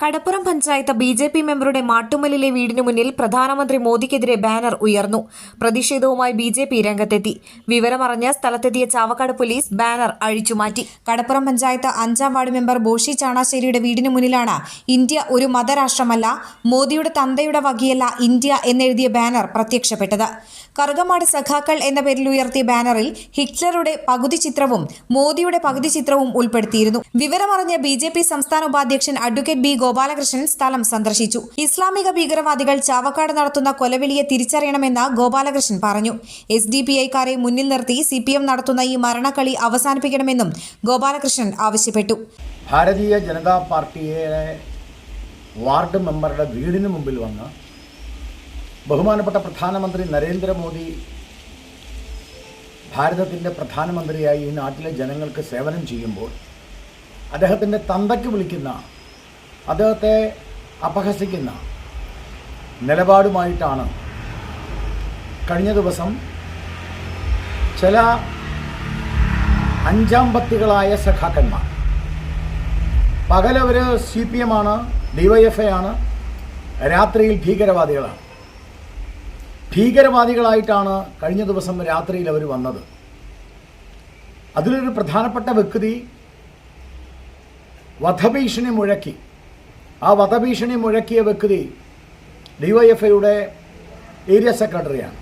Kadappuram panchayat B J P മെമ്പറുടെ മാട്ടുമലിലെ വീടിനു മുന്നിൽ പ്രധാനമന്ത്രി മോദിക്കെതിരെ ബാനർ ഉയർന്നു. പ്രതിഷേധവുമായി ബി ജെ പി രംഗത്തെത്തി. വിവരമറിഞ്ഞ് സ്ഥലത്തെത്തിയ ചാവക്കാട് പോലീസ് ബാനർ അഴിച്ചുമാറ്റി കടപ്പുറം പഞ്ചായത്ത് അഞ്ചാം വാർഡ് മെമ്പർ ബോഷി ചാണാശ്ശേരിയുടെ വീടിനു മുന്നിലാണ് ഇന്ത്യ ഒരു മതരാഷ്ട്രമല്ല മോദിയുടെ തന്തയുടെ വകയല്ല ഇന്ത്യ എന്നെഴുതിയ ബാനർ പ്രത്യക്ഷപ്പെട്ടത്. കറുകമാട് സഖാക്കൾ എന്ന പേരിൽ ഉയർത്തിയ ബാനറിൽ ഹിറ്റ്ലറുടെ പകുതി ചിത്രവും മോദിയുടെ പകുതി ചിത്രവും ഉൾപ്പെടുത്തിയിരുന്നു. വിവരമറിഞ്ഞ ബി സംസ്ഥാന ഉപാധ്യക്ഷൻ അഡ്വക്കേറ്റ് ബി ഗോപാലകൃഷ്ണൻ സ്ഥലം സന്ദർശിച്ചു. ഇസ്ലാമിക ഭീകരവാദികൾ ചാവക്കാട് നടത്തുന്ന കൊലവിളിയെ തിരിച്ചറിയണമെന്ന് ഗോപാലകൃഷ്ണൻ പറഞ്ഞു. എസ് ഡി പി ഐക്കാരെ മുന്നിൽ നിർത്തി സി പി എം നടത്തുന്ന ഈ മരണക്കളി അവസാനിപ്പിക്കണമെന്നും ഗോപാലകൃഷ്ണൻ ആവശ്യപ്പെട്ടു. ഭാരതീയ ജനതാ പാർട്ടിയെ വാർഡ് മെമ്പറുടെ വീടിന് മുമ്പിൽ വന്ന് ബഹുമാനപ്പെട്ട പ്രധാനമന്ത്രി നരേന്ദ്രമോദി ഭാരതത്തിന്റെ പ്രധാനമന്ത്രിയായി ഈ നാട്ടിലെ ജനങ്ങൾക്ക് സേവനം ചെയ്യുമ്പോൾ അദ്ദേഹത്തിന്റെ തന്തയ്ക്ക് വിളിക്കുന്ന അദ്ദേഹത്തെ അപഹസിക്കുന്ന നിലപാടുമായിട്ടാണ് കഴിഞ്ഞ ദിവസം ചില അഞ്ചാം പത്തികളായ സഖാക്കന്മാർ പകലവർ സി പി എം ആണ് ഡിവൈഎഫ്ഐ ആണ് രാത്രിയിൽ ഭീകരവാദികളാണ്. ഭീകരവാദികളായിട്ടാണ് കഴിഞ്ഞ ദിവസം രാത്രിയിൽ അവർ വന്നത്. അതിലൊരു പ്രധാനപ്പെട്ട വ്യക്തി വധഭീഷണി മുഴക്കി. ആ വധഭീഷണി മുഴക്കിയ വ്യക്തി ഡിവൈഎഫ്ഐയുടെ ഏരിയ സെക്രട്ടറിയാണ്.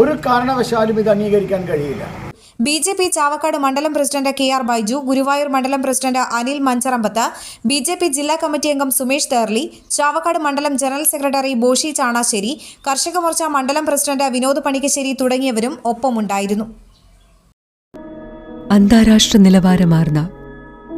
ഒരു കാരണവശാലും ഇത് അംഗീകരിക്കാൻ കഴിയില്ല. ബി ജെ പി ചാവക്കാട് മണ്ഡലം president K R Baiju Guruvayur മണ്ഡലം president Anil Mancharambath B J P ജില്ലാ കമ്മിറ്റി അംഗം സുമേഷ് തേർലി ചാവക്കാട് മണ്ഡലം ജനറൽ സെക്രട്ടറി ബോഷി ചാണാശ്ശേരി കർഷക മോർച്ച മണ്ഡലം പ്രസിഡന്റ് വിനോദ് പണിക്കശ്ശേരി തുടങ്ങിയവരും ഒപ്പമുണ്ടായിരുന്നു. അന്താരാഷ്ട്ര നിലവാരമാർന്ന